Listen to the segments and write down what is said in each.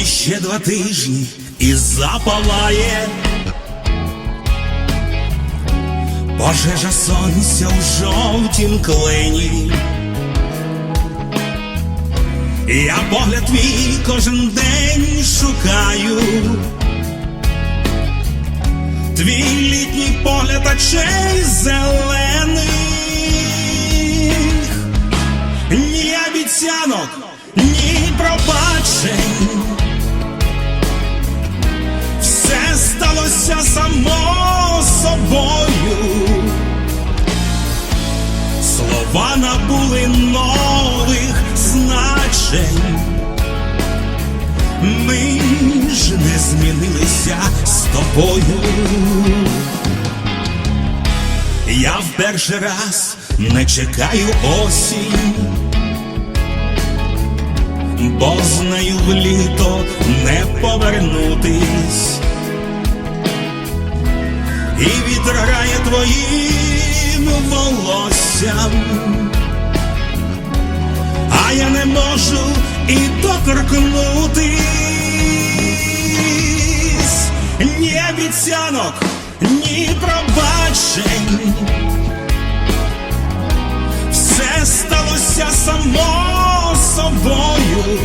ще два тижні і запалає. Пожежа сонця в жовтім клині. Я погляд твій кожен день шукаю. Твій літній погляд очей зелених. Тобою. Я в перший раз не чекаю осінь, бо з нею в літо не повернутись. І вітер грає твоїм волоссям, а я не можу і доторкнутись. Обіцянок, ні пробачень. Все сталося само собою.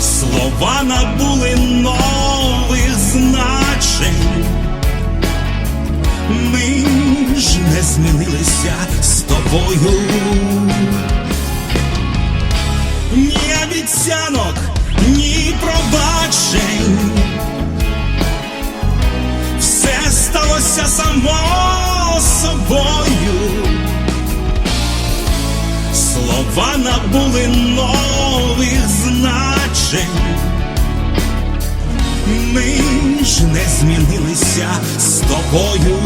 Слова набули нових значень. Ми ж не змінилися з тобою. Сталося само собою. Слова набули нових значень. Ми ж не змінилися з тобою.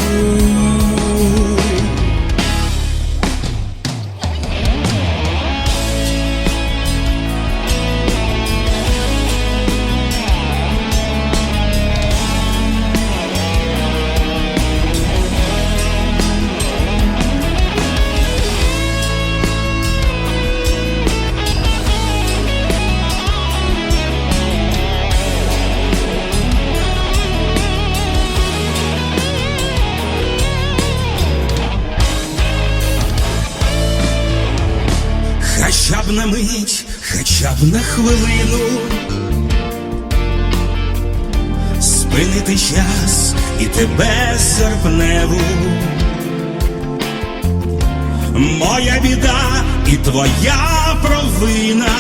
Б на мить, хоча б на хвилину спинити час і тебе серпневу. Моя біда і твоя провина,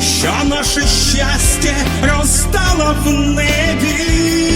що наше щастя розстало в небі.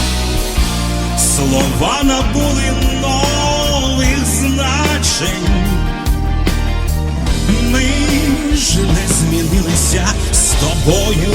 Слова набули нових значень. Ми ж не змінилися з тобою.